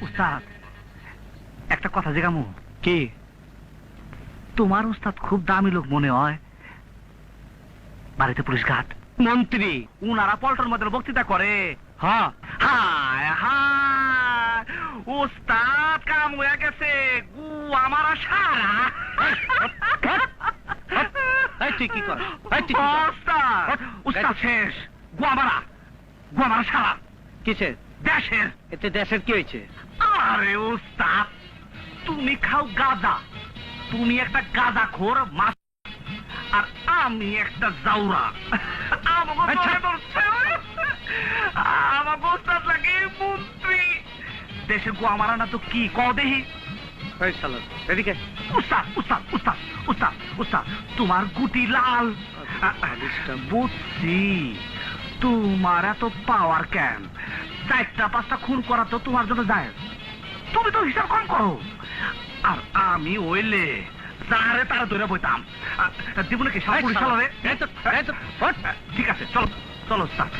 উস্তাদ একটা কথা জিগামু। কি? তোমার উস্তাদ খুব দামি লোক মনে হয়। বাড়িতে পুলিশ ঘাট। মন্ত্রী উনারা পল্টন মধ্যে বক্তৃতা করে। হ্যাঁ। হায় হায় উস্তাদ কাম হয়ে গেছে। গু আমার সারা। কর? উস্তাদ উস্তাদ শেষ। গুয়ামারা গুয়ামারা সারা। কিসের? দেশের। এতে দেশের কি হয়েছে? আরে তুমি খাও গাঁজা তুমি একটা গাঁজা খোর মাছ আর আমি একটা জাউরা। আমাকে আচ্ছা। লাগে মন্ত্রী। দেশে গোয়া মারা না তো কি ক দেহি? এদিকে। উস্তাদ উস্তাদ উস্তাদ উস্তাদ উস্তাদ তোমার গুটি লাল। আচ্ছা, বুঝছি। তোমার এত পাওয়ার কেন? চারটা পাঁচটা খুন করা তো তোমার জন্য যায় তুমি তো হিসাব কম করো। আর আমি ওইলে তারে তারা ধরে বইতাম। জীবনে কি সব এই পুলিশ শালা, তো, এই তো, ওঠ। ঠিক আছে চলো চলো স্টার্ট